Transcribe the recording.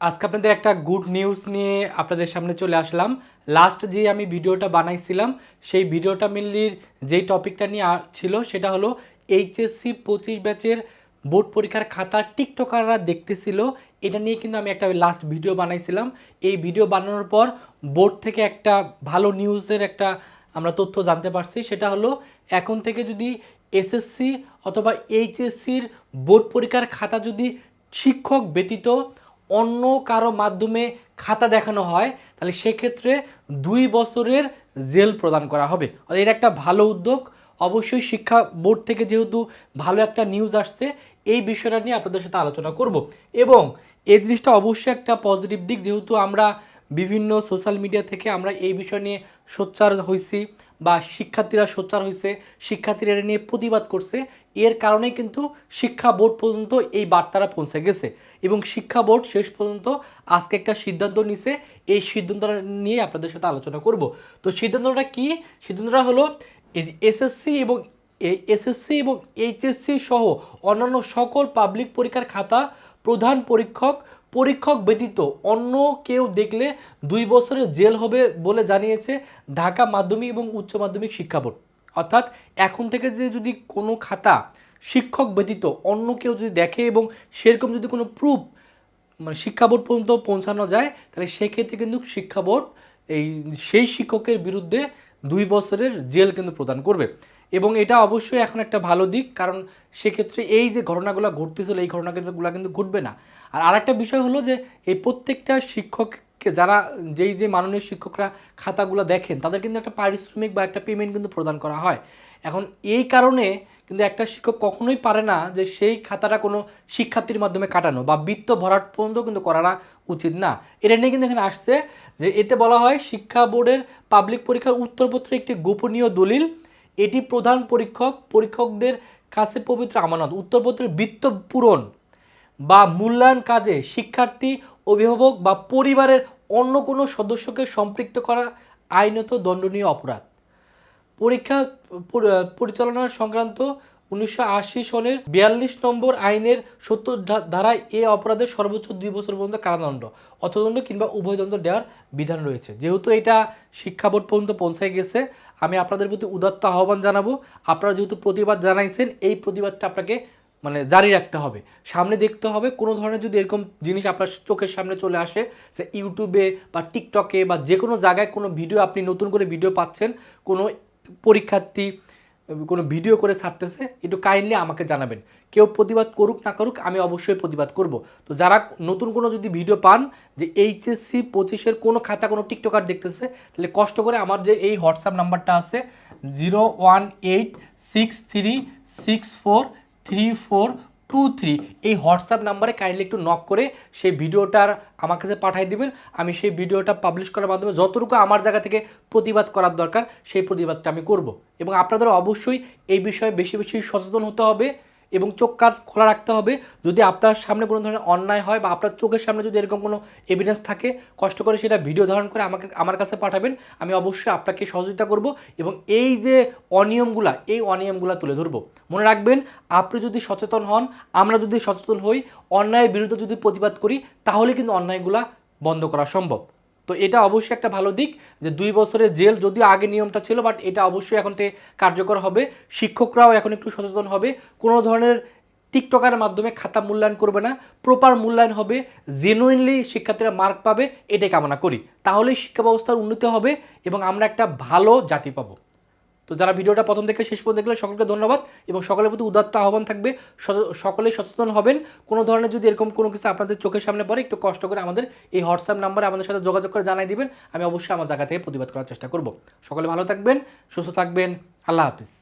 আজকে আপনাদের একটা গুড নিউজ নিয়ে আপনাদের সামনে চলে আসলাম। লাস্ট যে আমি ভিডিওটা বানাইছিলাম, সেই ভিডিওটা মেনলি যেই টপিকটা নিয়ে ছিল, সেটা হলো এইচএসসি পঁচিশ ব্যাচের বোর্ড পরীক্ষার খাতা টিকটকাররা দেখতেছিল। এটা নিয়ে কিন্তু আমি একটা লাস্ট ভিডিও বানাইছিলাম। এই ভিডিও বানানোর পর বোর্ড থেকে একটা ভালো নিউজের একটা আমরা তথ্য জানতে পারছি। সেটা হলো, এখন থেকে যদি এসএসসি অথবা এইচএসসির বোর্ড পরীক্ষার খাতা যদি শিক্ষক ব্যতীত অন্য কারও মাধ্যমে খাতা দেখানো হয়, তাহলে সেক্ষেত্রে দুই বছরের জেল প্রদান করা হবে। এটা একটা ভালো উদ্যোগ। অবশ্যই শিক্ষা বোর্ড থেকে যেহেতু ভালো একটা নিউজ আসছে, এই বিষয়টা নিয়ে আপনাদের সাথে আলোচনা করব। এবং এই জিনিসটা অবশ্যই একটা পজিটিভ দিক, যেহেতু আমরা বিভিন্ন সোশ্যাল মিডিয়া থেকে আমরা এই বিষয় নিয়ে সোচ্চার হয়েছি বা শিক্ষার্থীরা সোচ্চার হয়েছে শিক্ষার্থীরা এটা নিয়ে প্রতিবাদ করছে। এর কারণে কিন্তু শিক্ষা বোর্ড পর্যন্ত এই বার্তাটা পৌঁছে গেছে এবং শিক্ষা বোর্ড শেষ পর্যন্ত আজকে একটা সিদ্ধান্ত নিছে। এই সিদ্ধান্তটা নিয়ে আপনাদের সাথে আলোচনা করব। তো সিদ্ধান্তটা কি? সিদ্ধান্তটা হলো এসএসসি এবং এসএসসি এবং এইচএসসি সহ অন্যান্য সকল পাবলিক পরীক্ষার খাতা প্রধান পরীক্ষক পরীক্ষক ব্যতীত অন্য কেউ দেখলে দুই বছরের জেল হবে বলে জানিয়েছে ঢাকা মাধ্যমিক এবং উচ্চ মাধ্যমিক শিক্ষা বোর্ড। অর্থাৎ এখন থেকে যে যদি কোনো খাতা শিক্ষক ব্যতীত অন্য কেউ যদি দেখে এবং সেরকম যদি কোনো প্রুফ মানে শিক্ষা বোর্ড পর্যন্ত পৌঁছানো যায়, তাহলে সেক্ষেত্রে কিন্তু শিক্ষা বোর্ড এই সেই শিক্ষকের বিরুদ্ধে দুই বছরের জেল কিন্তু প্রদান করবে। এবং এটা অবশ্যই এখন একটা ভালো দিক, কারণ সেক্ষেত্রে এই যে ঘটনাগুলো ঘটতেছিল, এই ঘটনাগুলো কিন্তু ঘটবে না। আর আরেকটা বিষয় হলো যে এই প্রত্যেকটা শিক্ষককে যারা যেই যে মাননীয় শিক্ষকরা খাতাগুলো দেখেন, তাদের কিন্তু একটা পারিশ্রমিক বা একটা পেমেন্ট কিন্তু প্রদান করা হয়। এখন এই কারণে কিন্তু একটা শিক্ষক কখনোই পারে না যে সেই খাতাটা কোনো শিক্ষার্থীর মাধ্যমে কাটানো বা বৃত্ত ভরাট পর্যন্ত কিন্তু করাটা উচিত না। এটা নিয়ে কিন্তু এখানে আসছে যে এতে বলা হয় শিক্ষা বোর্ডের পাবলিক পরীক্ষার উত্তরপত্র একটি গোপনীয় দলিল, এটি প্রধান পরীক্ষক, পরীক্ষকদের কাছে পবিত্র আমানত, উত্তরপত্রের বৃত্ত পূরণ। বা মূল্যায়ন কাজে শিক্ষার্থী, অভিভাবক বা পরিবারের অন্য কোনো সদস্যকে সম্পৃক্ত করা আইনত দণ্ডনীয় অপরাধ। পরীক্ষা পরিচালনা সংক্রান্ত উনিশশো আশি সনের বিয়াল্লিশ নম্বর আইনের সত্তর ধারায় এ অপরাধের সর্বোচ্চ দুই বছর পর্যন্ত কারাদণ্ড, অর্থদণ্ড কিংবা উভয়দণ্ড দেওয়ার বিধান রয়েছে। যেহেতু এটা শিক্ষা বোর্ড পর্যন্ত পৌঁছায় গেছে, আমি আপনাদের প্রতি উদাত্ত আহ্বান জানাব। আপনারা যেহেতু প্রতিবাদ জানাইছেন, এই প্রতিবাদটা আপনাকে মানে জারি রাখতে হবে। সামনে দেখতে হবে কোনো ধরনের যদি এরকম জিনিস আপনার চোখের সামনে চলে আসে যে ইউটিউবে বা টিকটকে বা যে কোনো জায়গায় কোনো ভিডিও আপনি নতুন করে ভিডিও পাচ্ছেন, কোনো পরীক্ষার্থী, কোনো ভিডিও করে ছাড়তেছে, একটু কাইন্ডলি আমাকে জানাবেন। কেউ প্রতিবাদ করুক না করুক, আমি অবশ্যই প্রতিবাদ করব। তো যারা নতুন কোনো যদি ভিডিও পান, যে এইচএসসি পঁচিশের কোনো খাতা কোনো টিকটকার দেখতেছে, তাহলে কষ্ট করে আমার যে এই হোয়াটসঅ্যাপ নাম্বারটা আছে zero one eight six three six four three four two three এই হোয়াটসঅ্যাপ নাম্বারে কাইন্ডলি একটু নক করে সেই ভিডিওটার আমার কাছে পাঠিয়ে দেবেন। আমি সেই ভিডিওটা পাবলিশ করার মাধ্যমে যতটুকু আমার জায়গা থেকে প্রতিবাদ করার দরকার, সেই প্রতিবাদটা আমি করব। এবং আপনাদের অবশ্যই এই বিষয়ে বেশি বেশি সচেতন হতে হবে। এবং চোখ কান খোলা রাখতে হবে। যদি আপনার সামনে কোনো ধরনের অন্যায় হয় বা আপনার চোখের সামনে যদি এরকম কোনো এভিডেন্স থাকে, কষ্ট করে সেটা ভিডিও ধারণ করে আমাকে, আমার কাছে পাঠাবেন। আমি অবশ্যই আপনাকে সহযোগিতা করব এবং এই যে অনিয়মগুলা, এই অনিয়মগুলা তুলে ধরবো। মনে রাখবেন, আপনি যদি সচেতন হন, আমরা যদি সচেতন হই, অন্যায়ের বিরুদ্ধে যদি প্রতিবাদ করি, তাহলে কিন্তু অন্যায়গুলা বন্ধ করা সম্ভব। তো এটা অবশ্যই একটা ভালো দিক যে দুই বছরের জেল যদিও আগে নিয়মটা ছিল বাট এটা অবশ্যই এখন থেকে কার্যকর হবে। শিক্ষকরাও এখন একটু সচেতন হবে। কোনো ধরনের টিকটকার মাধ্যমে খাতা মূল্যায়ন করবে না। প্রপার মূল্যায়ন হবে। জেনুইনলি শিক্ষার্থীরা মার্ক পাবে। এটাই কামনা করি। তাহলেই শিক্ষা ব্যবস্থার উন্নতি হবে এবং আমরা একটা ভালো জাতি পাবো। তো যারা ভিডিওটা প্রথম থেকে শেষ পর্যন্ত দেখলে সকলকে ধন্যবাদ এবং সকলের প্রতি উদাত্ত আহ্বান থাকবে সকলেই সচেতন হবেন। কোনো ধরনের যদি এরকম কোনো কিছু আপনাদের চোখের সামনে পড়ে, একটু কষ্ট করে আমাদের এই হোয়াটসঅ্যাপ নাম্বারে আমাদের সাথে যোগাযোগ করে জানাই দিবেন। আমি অবশ্যই আমার জায়গা থেকে প্রতিবাদ করার চেষ্টা করব। সকলে ভালো থাকবেন, সুস্থ থাকবেন। আল্লাহ হাফিজ।